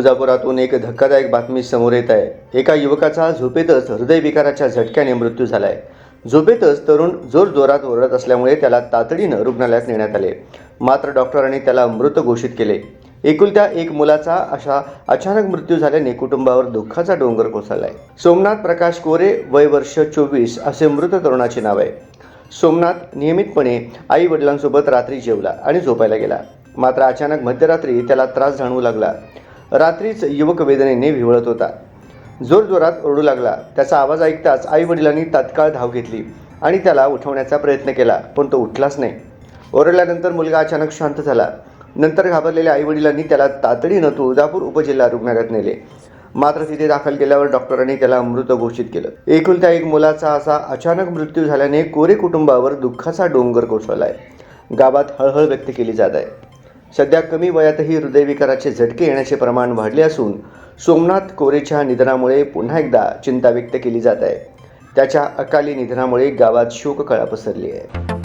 तुळजापुरातून एक धक्कादायक बातमी समोर येत आहे. एका युवकाचा झोपेतच हृदयविकाराच्या झटक्याने मृत्यू झालाय. झोपेतच तरुण जोरजोरात ओरडत असल्यामुळे त्याला तातडीनं रुग्णालयात नेण्यात आले. मात्र डॉक्टरांनी त्याला मृत घोषित केले. एकुलत्या एक मुलाचा अशा अचानक मृत्यू झाल्याने कुटुंबावर दुःखाचा डोंगर कोसळलाय. सोमनाथ प्रकाश कोरे वय वर्ष चोवीस असे मृत तरुणाचे नाव आहे. सोमनाथ नियमितपणे आई वडिलांसोबत रात्री जेवला आणि झोपायला गेला. मात्र अचानक मध्यरात्री त्याला त्रास जाणवू लागला. रात्रीच युवक वेदनेने विवळत होता. जोरजोरात ओरडू लागला. त्याचा आवाज ऐकताच आई वडिलांनी तात्काळ धाव घेतली आणि त्याला उठवण्याचा प्रयत्न केला पण तो उठलाच नाही. ओरडल्यानंतर मुलगा अचानक शांत झाला. नंतर घाबरलेल्या आई वडिलांनी त्याला तातडीनं तुळजापूर उपजिल्हा रुग्णालयात नेले. मात्र तिथे दाखल केल्यावर डॉक्टरांनी त्याला मृत घोषित केलं. एकुलत्या एक मुलाचा असा अचानक मृत्यू झाल्याने कोरे कुटुंबावर दुःखाचा डोंगर कोसळला आहे गावात हळहळ व्यक्त केली जात आहे. सध्या कमी वयातही हृदयविकाराचे झटके येण्याचे प्रमाण वाढले असून सोमनाथ कोरेच्या निधनामुळे पुन्हा एकदा चिंता व्यक्त केली जात आहे. त्याच्या अकाली निधनामुळे गावात शोककळा पसरली आहे.